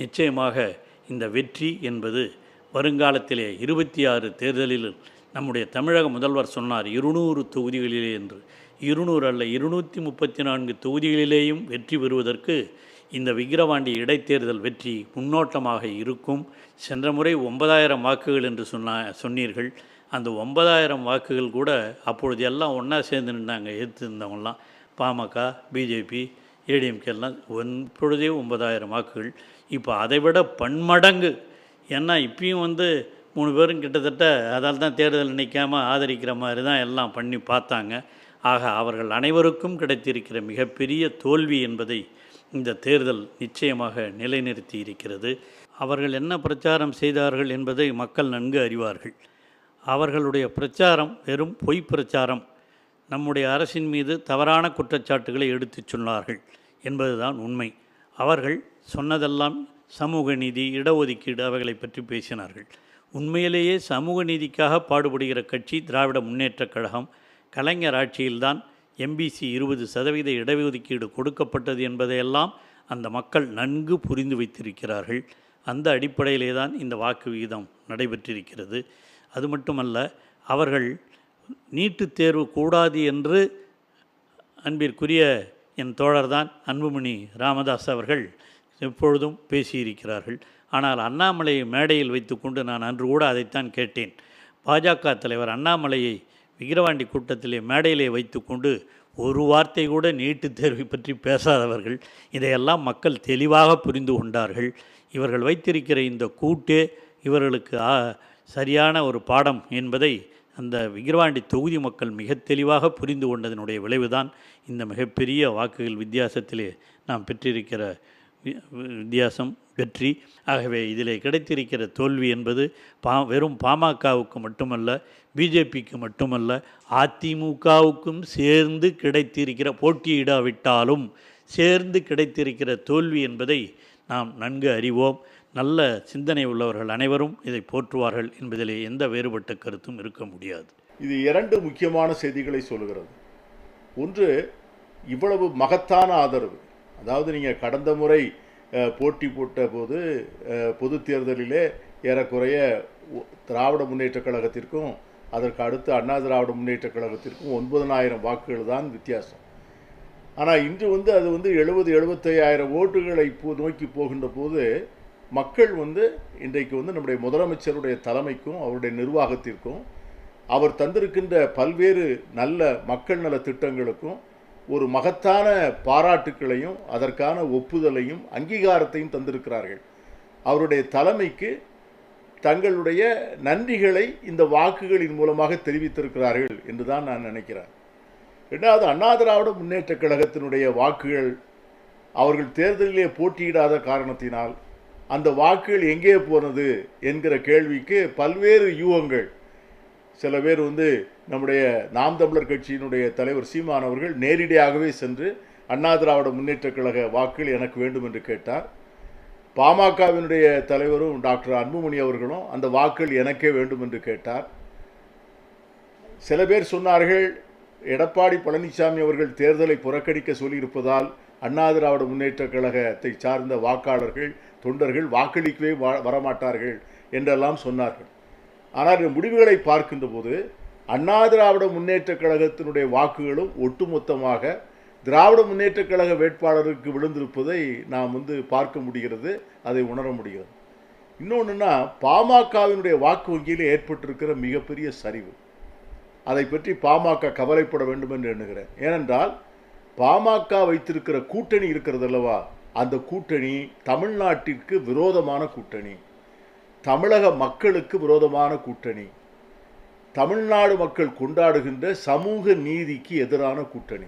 நிச்சயமாக இந்த வெற்றி என்பது வருங்காலத்திலே இருபத்தி ஆறு தேர்தலில் நம்முடைய தமிழக முதல்வர் சொன்னார் இருநூறு தொகுதிகளிலே என்று. இருநூறு அல்ல இருநூற்றி முப்பத்தி நான்கு தொகுதிகளிலேயும் வெற்றி பெறுவதற்கு இந்த விக்கிரவாண்டி இடைத்தேர்தல் வெற்றி முன்னோட்டமாக இருக்கும். சென்ற முறை ஒன்பதாயிரம் வாக்குகள் என்று சொன்ன சொன்னீர்கள். அந்த ஒன்பதாயிரம் வாக்குகள் கூட அப்பொழுது எல்லாம் ஒன்றா சேர்ந்து நின்றாங்க எதிர்த்திருந்தவங்கலாம் பாமக பிஜேபி ஏடிஎம்கே எல்லாம் இப்பொழுதே ஒன்பதாயிரம் வாக்குகள். இப்போ அதை விட பன்மடங்கு. ஏன்னா இப்பயும் வந்து மூணு பேரும் கிட்டத்தட்ட அதால் தான் தேர்தல் நிற்காம ஆதரிக்கிற மாதிரி தான் எல்லாம் பண்ணி பார்த்தாங்க. ஆக அவர்கள் அனைவருக்கும் கிடைத்திருக்கிற மிகப்பெரிய தோல்வி என்பதை இந்த தேர்தல் நிச்சயமாக நிலைநிறுத்தி இருக்கிறது. அவர்கள் என்ன பிரச்சாரம் செய்தார்கள் என்பதை மக்கள் நன்கு அறிவார்கள். அவர்களுடைய பிரச்சாரம் வெறும் பொய் பிரச்சாரம். நம்முடைய அரசின் மீது தவறான குற்றச்சாட்டுகளை எடுத்துச் சொன்னார்கள் என்பதுதான் உண்மை. அவர்கள் சொன்னதெல்லாம் சமூக நீதி இடஒதுக்கீடு அவைகளை பற்றி பேசினார்கள். உண்மையிலேயே சமூக நீதிக்காக பாடுபடுகிற கட்சி திராவிட முன்னேற்றக் கழகம் கலைஞர் ஆட்சியில்தான் எம்பிசி இருபது சதவீத இடஒதுக்கீடு கொடுக்கப்பட்டது என்பதையெல்லாம் அந்த மக்கள் நன்கு புரிந்து வைத்திருக்கிறார்கள். அந்த அடிப்படையிலே தான் இந்த வாக்கு விகிதம் நடைபெற்றிருக்கிறது. அது மட்டுமல்ல அவர்கள் நீட்டுத் தேர்வு கூடாது என்று அன்பிற்குரிய என் தோழர்தான் அன்புமணி ராமதாஸ் அவர்கள் எப்பொழுதும் பேசியிருக்கிறார்கள். ஆனால் அண்ணாமலையை மேடையில் வைத்துக்கொண்டு நான் அன்று கூட அதைத்தான் கேட்டேன். பாஜக தலைவர் அண்ணாமலையை விக்கிரவாண்டி கூட்டத்திலே மேடையிலே வைத்துக்கொண்டு ஒரு வார்த்தை கூட நீட்டுத் தேர்வை பற்றி பேசாதவர்கள். இதையெல்லாம் மக்கள் தெளிவாக புரிந்து கொண்டார்கள். இவர்கள் வைத்திருக்கிற இந்த கூட்டே இவர்களுக்கு சரியான ஒரு பாடம் என்பதை அந்த விக்கிரவாண்டி தொகுதி மக்கள் மிக தெளிவாக புரிந்து கொண்டதனுடைய விளைவுதான் இந்த மிகப்பெரிய வாக்குகள் வித்தியாசத்திலே நாம் பெற்றிருக்கிற வித்தியாசம் வெற்றி. ஆகவே இதில் கிடைத்திருக்கிற தோல்வி என்பது பா வெறும் பாமகவுக்கு மட்டுமல்ல பிஜேபிக்கு மட்டுமல்ல அதிமுகவுக்கும் சேர்ந்து கிடைத்திருக்கிற போட்டியிடாவிட்டாலும் சேர்ந்து கிடைத்திருக்கிற தோல்வி என்பதை நாம் நன்கு அறிவோம். நல்ல சிந்தனை உள்ளவர்கள் அனைவரும் இதை போற்றுவார்கள் என்பதிலே எந்த வேறுபட்ட கருத்தும் இருக்க முடியாது. இது இரண்டு முக்கியமான செய்திகளை சொல்லுகிறது. ஒன்று இவ்வளவு மகத்தான ஆதரவு. அதாவது நீங்கள் கடந்த முறை போட்டி போட்ட போது பொது தேர்தலிலே ஏறக்குறைய திராவிட முன்னேற்றக் கழகத்திற்கும் அதற்கு அடுத்து அண்ணா திராவிட முன்னேற்றக் கழகத்திற்கும் ஒன்பதனாயிரம் வாக்குகள் தான் வித்தியாசம். ஆனால் இன்று வந்து அது வந்து எழுபது எழுபத்தையாயிரம் ஓட்டுகளை போ நோக்கி போகின்ற போது மக்கள் வந்து இன்றைக்கு வந்து நம்முடைய முதலமைச்சருடைய தலைமைக்கும் அவருடைய நிர்வாகத்திற்கும் அவர் தந்திருக்கின்ற பல்வேறு நல்ல மக்கள் நல திட்டங்களுக்கும் ஒரு மகத்தான பாராட்டுக்களையும் அதற்கான ஒப்புதலையும் அங்கீகாரத்தையும் தந்திருக்கிறார்கள். அவருடைய தலைமைக்கு தங்களுடைய நன்றிகளை இந்த வாக்குகளின் மூலமாக தெரிவித்திருக்கிறார்கள் என்று தான் நான் நினைக்கிறேன். ரெண்டாவது அண்ணா திராவிட முன்னேற்ற கழகத்தினுடைய வாக்குகள் அவர்கள் தேர்தலிலே போட்டியிடாத காரணத்தினால் அந்த வாக்குகள் எங்கே போனது என்கிற கேள்விக்கு பல்வேறு யூகங்கள் சில பேர் வந்து நம்முடைய நாம் தமிழர் கட்சியினுடைய தலைவர் சீமான் அவர்கள் நேரடியாகவே சென்று அண்ணா திராவிட முன்னேற்ற கழக வாக்குகள் எனக்கு வேண்டும் என்று கேட்டார். பாமகவினுடைய தலைவரும் டாக்டர் அன்புமணி அவர்களும் அந்த வாக்குகள் எனக்கே வேண்டும் என்று கேட்டார். சில பேர் சொன்னார்கள் எடப்பாடி பழனிசாமி அவர்கள் தேர்தலை புறக்கணிக்க சொல்லியிருப்பதால் அண்ணா திராவிட முன்னேற்றக் கழகத்தை சார்ந்த வாக்காளர்கள் தொண்டர்கள் வாக்களிக்கவே வரமாட்டார்கள் என்றெல்லாம் சொன்னார்கள். ஆனால் இந்த முடிவுகளை பார்க்கின்ற போது அண்ணா திராவிட முன்னேற்ற கழகத்தினுடைய வாக்குகளும் ஒட்டுமொத்தமாக திராவிட முன்னேற்றக் கழக வேட்பாளருக்கு விழுந்திருப்பதை நாம் வந்து பார்க்க முடிகிறது அதை உணர முடிகிறது. இன்னொன்றுன்னா பாமகவினுடைய வாக்கு வங்கியில் ஏற்பட்டிருக்கிற மிகப்பெரிய சரிவு. அதை பற்றி பாமக கவலைப்பட வேண்டும் என்று எண்ணுகிறேன். ஏனென்றால் பாமக வைத்திருக்கிற கூட்டணி இருக்கிறது அல்லவா அந்த கூட்டணி தமிழ்நாட்டிற்கு விரோதமான கூட்டணி. தமிழக மக்களுக்கு விரோதமான கூட்டணி. தமிழ்நாடு மக்கள் கொண்டாடுகின்ற சமூக நீதிக்கு எதிரான கூட்டணி.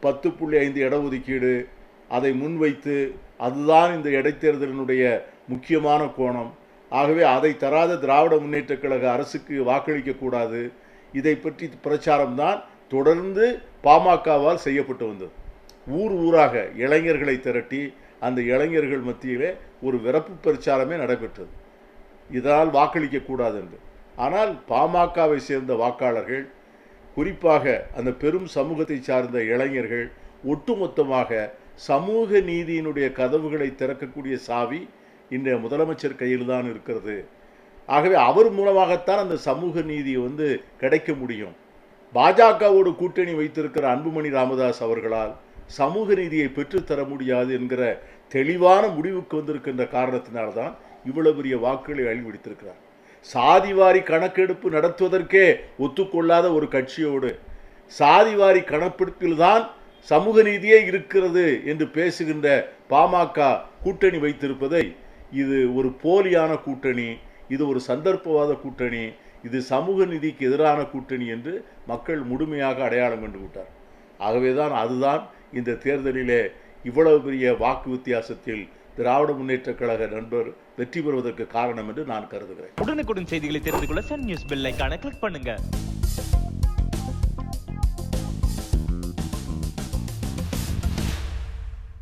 பத்து புள்ளி ஐந்து இடஒதுக்கீடு அதை முன்வைத்து அதுதான் இந்த இடைத்தேர்தலினுடைய முக்கியமான கோணம். ஆகவே அதை தராத திராவிட முன்னேற்றக் கழக அரசுக்கு வாக்களிக்கக்கூடாது இதை பற்றி பிரச்சாரம்தான் தொடர்ந்து பாமகவால் செய்யப்பட்டு வந்தது. ஊர் ஊராக இளைஞர்களை திரட்டி அந்த இளைஞர்கள் மத்தியிலே ஒரு விரப்பு பிரச்சாரமே நடைபெற்றது. இதனால் வாக்களிக்கக்கூடாது என்று ஆனால் பாமகவை சேர்ந்த வாக்காளர்கள் குறிப்பாக அந்த பெரும் சமூகத்தை சார்ந்த இளைஞர்கள் ஒட்டுமொத்தமாக சமூக நீதியினுடைய கதவுகளை திறக்கக்கூடிய சாவி இந்த முதலமைச்சர் கையில் தான் இருக்கிறது. ஆகவே அவர் மூலமாகத்தான் அந்த சமூக நீதி வந்து கிடைக்க முடியும். பாஜகவோடு கூட்டணி வைத்திருக்கிற அன்புமணி ராமதாஸ் அவர்களால் சமூக நீதியை பெற்றுத்தர முடியாது என்கிற தெளிவான முடிவுக்கு வந்திருக்கின்ற காரணத்தினால்தான் இவ்வளவு பெரிய வாக்குகளை அழிவிடுத்திருக்கிறார் சாதிவாரி கணக்கெடுப்பு நடத்துவதற்கே ஒத்துக்கொள்ளாத ஒரு கட்சியோடு சாதிவாரி கணக்கெடுப்பில்தான் சமூக நீதியே இருக்கிறது என்று பேசுகின்ற பாமக கூட்டணி வைத்திருப்பதை இது ஒரு போலியான கூட்டணி இது ஒரு சந்தர்ப்பவாத கூட்டணி இது சமூக நீதிக்கு எதிரான கூட்டணி என்று மக்கள் முழுமையாக அடையாளம் கண்டு விட்டார் ஆகவேதான் அதுதான் இந்த தேர்தலிலே இவ்வளவு பெரிய வாக்கு வித்தியாசத்தில் திராவிட முன்னேற்றக் கழக நண்பர் வெற்றி பெறுவதற்கு காரணம் என்று நான் கருதுகிறேன். உடனுக்குடன் செய்திகளை தெரிந்து கொள்ள சன் நியூஸ் பெல்லைக்கான கிளிக் பண்ணுங்க.